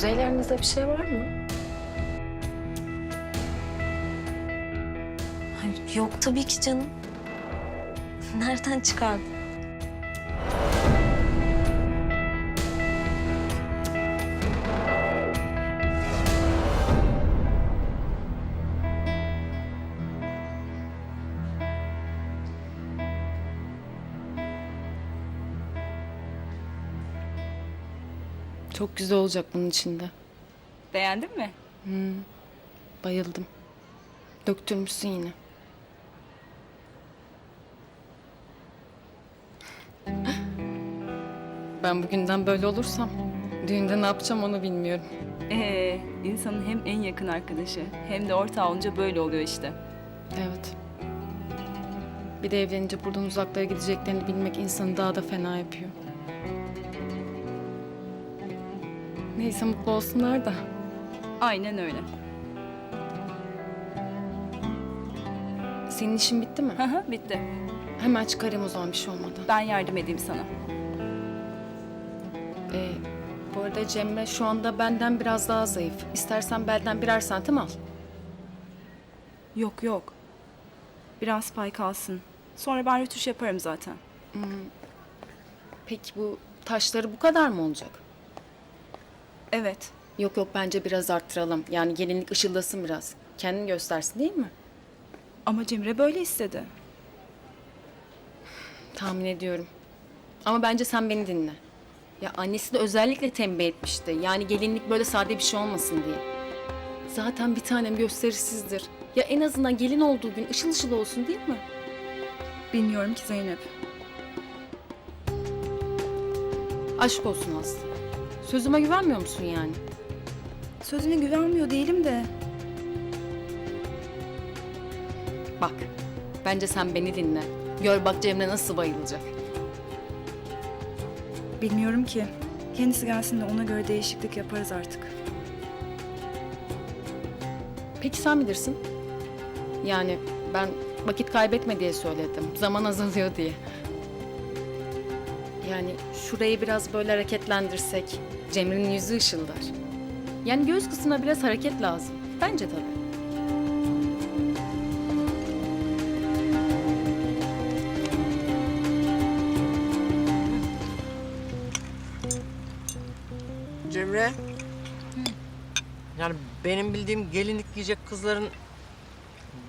Kuzeylerinizde bir şey var mı? Hayır, yok tabii ki canım. Nereden çıkardın? Çok güzel olacak bunun içinde. Beğendin mi? Bayıldım. Döktürmüşsün yine. Ben bugünden böyle olursam düğünde ne yapacağım onu bilmiyorum. Ee, insanın hem en yakın arkadaşı hem de ortağı olunca böyle oluyor işte. Evet. Bir de evlenince buradan uzaklara gideceklerini bilmek insanı daha da fena yapıyor. Neyse mutlu olsunlar da. Aynen öyle. Senin işin bitti mi? Hı hı, bitti. Hemen çıkarayım o zaman bir şey olmadan. Ben yardım edeyim sana. Ee, bu arada Cemre şu anda benden biraz daha zayıf. İstersen belden birer santim al. Yok yok. Biraz pay kalsın. Sonra ben rötuş yaparım zaten. Peki bu taşları bu kadar mı olacak? Evet. Yok yok bence biraz arttıralım. Yani gelinlik ışıldasın biraz. Kendini göstersin değil mi? Ama Cemre böyle istedi. Tahmin ediyorum. Ama bence sen beni dinle. Ya annesi de özellikle tembih etmişti. Yani gelinlik böyle sade bir şey olmasın diye. Zaten bir tanem gösterişsizdir. Ya en azından gelin olduğu gün ışıl ışıl olsun değil mi? Bilmiyorum ki Zeynep. Aşk olsun Aslı. Sözüme güvenmiyor musun yani? Sözüne güvenmiyor değilim de. Bak, bence sen beni dinle. Gör bak Cemre nasıl bayılacak. Bilmiyorum ki. Kendisi gelsin de ona göre değişiklik yaparız artık. Peki sen bilirsin. Yani ben vakit kaybetme diye söyledim. Zaman azalıyor diye. Yani şurayı biraz böyle hareketlendirsek Cemre'nin yüzü ışıldar. Yani göz kısmına biraz hareket lazım. Bence tabii. Cemre. Yani benim bildiğim gelinlik giyecek kızların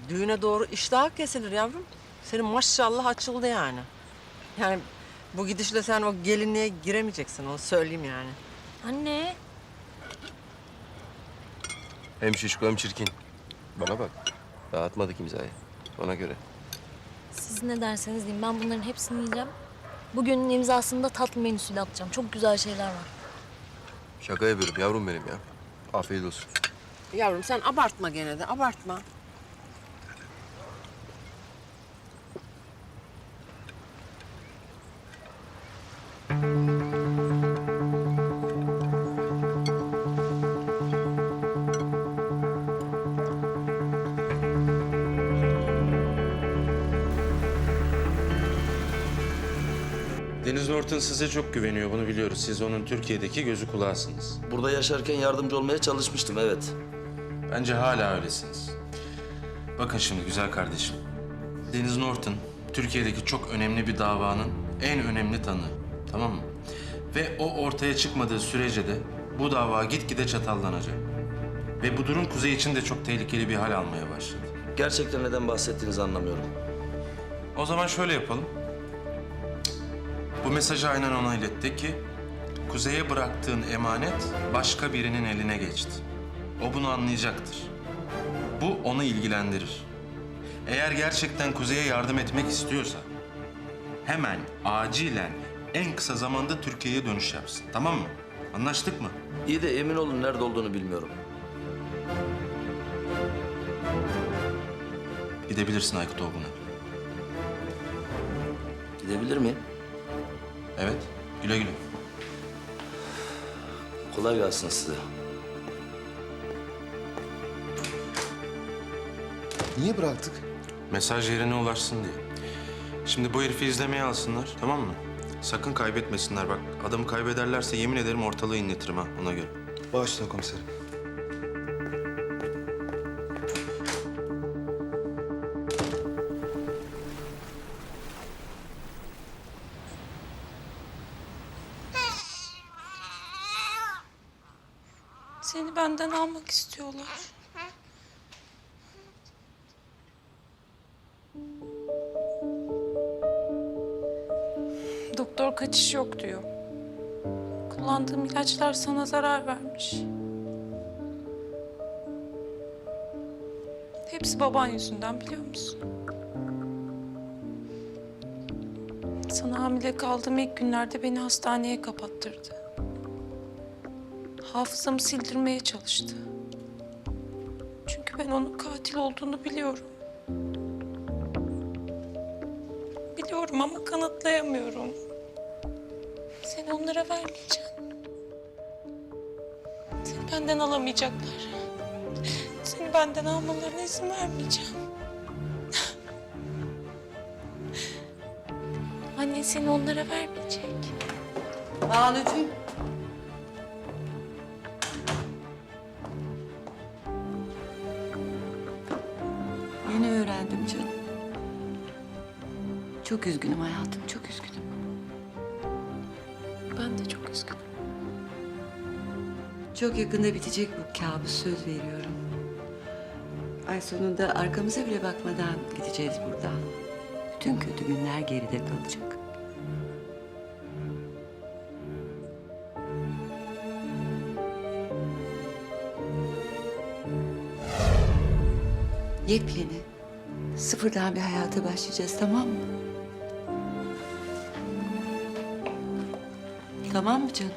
düğüne doğru iştahı kesilir yavrum. Senin maşallah açıldı yani. Yani bu gidişle sen o gelinliğe giremeyeceksin onu söyleyeyim yani. Anne, Hem şişko hem çirkin. Bana bak. Dağıtmadık imzayı. Ona göre. siz ne derseniz deyin. Ben bunların hepsini yiyeceğim. Bugünün imzasını da tatlı menüsüyle atacağım. Çok güzel şeyler var. Şaka yapıyorum yavrum benim ya. Afiyet olsun. Yavrum sen abartma gene de abartma. Norton size çok güveniyor bunu biliyoruz. Siz onun Türkiye'deki gözü kulağısınız. Burada yaşarken yardımcı olmaya çalışmıştım evet. Bence hala öylesiniz. Bakın şimdi güzel kardeşim. Deniz Norton Türkiye'deki çok önemli bir davanın en önemli tanığı. Tamam mı? Ve o ortaya çıkmadığı sürece de bu dava gitgide çatallanacak. Ve bu durum Kuzey için de çok tehlikeli bir hal almaya başladı. Gerçekten neden bahsettiğinizi anlamıyorum. O zaman şöyle yapalım. Bu mesajı aynen ona ilet. De ki, Kuzey'e bıraktığın emanet başka birinin eline geçti. O bunu anlayacaktır. Bu onu ilgilendirir. Eğer gerçekten Kuzey'e yardım etmek istiyorsa, hemen, acilen, en kısa zamanda Türkiye'ye dönüş yapsın. Tamam mı? Anlaştık mı? İyi de emin olun nerede olduğunu bilmiyorum. Gidebilirsin Aykut Olgun'a. Gidebilir miyim? Evet, güle güle. Kolay gelsin size. Niye bıraktık? Mesaj yerine ulaşsın diye. Şimdi bu herifi izlemeye alsınlar, tamam mı? Sakın kaybetmesinler bak. Adamı kaybederlerse yemin ederim ortalığı inletirim ha ona göre. Bağışlayın komiserim. Seni benden almak istiyorlar. Doktor kaçış yok diyor. Kullandığım ilaçlar sana zarar vermiş. Hepsi baban yüzünden biliyor musun? Sana hamile kaldığım ilk günlerde beni hastaneye kapattırdı. Hafızamı sildirmeye çalıştı. Çünkü ben onun katil olduğunu biliyorum. Biliyorum ama kanıtlayamıyorum. Seni onlara vermeyeceğim. Seni benden alamayacaklar. Seni benden almalarına izin vermeyeceğim. Anne seni onlara vermeyecek. Banucuğum. Öğrendim canım. Çok üzgünüm hayatım, çok üzgünüm. Ben de çok üzgünüm. Çok yakında bitecek bu kabus, söz veriyorum. Ay sonunda arkamıza bile bakmadan gideceğiz buradan. Bütün kötü günler geride kalacak. Yepyeni, sıfırdan bir hayata başlayacağız tamam mı? Tamam mı canım?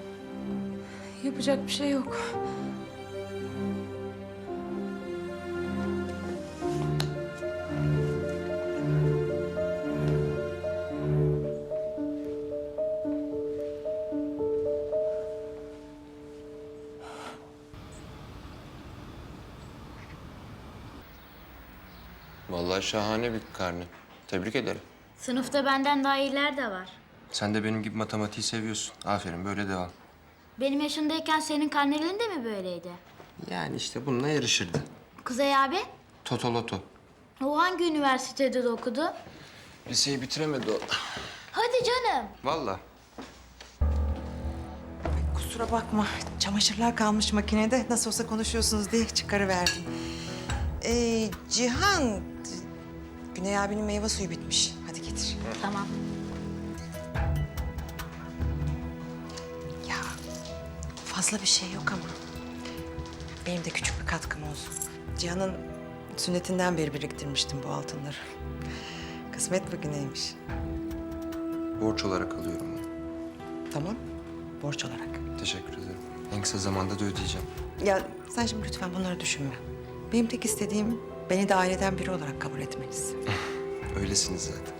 Yapacak bir şey yok. Vallahi şahane bir karne. Tebrik ederim. Sınıfta benden daha iyiler de var. Sen de benim gibi matematiği seviyorsun. Aferin böyle devam. Benim yaşındayken senin karnelerin de mi böyleydi? Yani işte bununla yarışırdı. Kuzey abi, Totoloto. o hangi üniversitede de okudu? Liseyi bitiremedi o. Hadi canım. Vallahi. Kusura bakma. Çamaşırlar kalmış makinede. Nasıl olsa konuşuyorsunuz diye çıkarıverdim. Ee, Cihan, Güney abinin meyve suyu bitmiş. Hadi getir. Tamam. Ya fazla bir şey yok ama. Benim de küçük bir katkım olsun. Cihan'ın sünnetinden beri biriktirmiştim bu altınları. Kısmet bugüneymiş. Borç olarak alıyorum onu. Tamam, borç olarak. Teşekkür ederim. En kısa zamanda da ödeyeceğim. Ya sen şimdi lütfen bunları düşünme. Benim tek istediğim beni de aileden biri olarak kabul etmeniz. Öylesiniz zaten.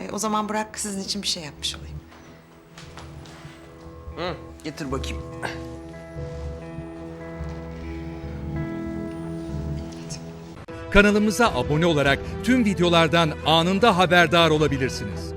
E, o zaman bırak sizin için bir şey yapmış olayım. Hı, getir bakayım. Kanalımıza abone olarak tüm videolardan anında haberdar olabilirsiniz.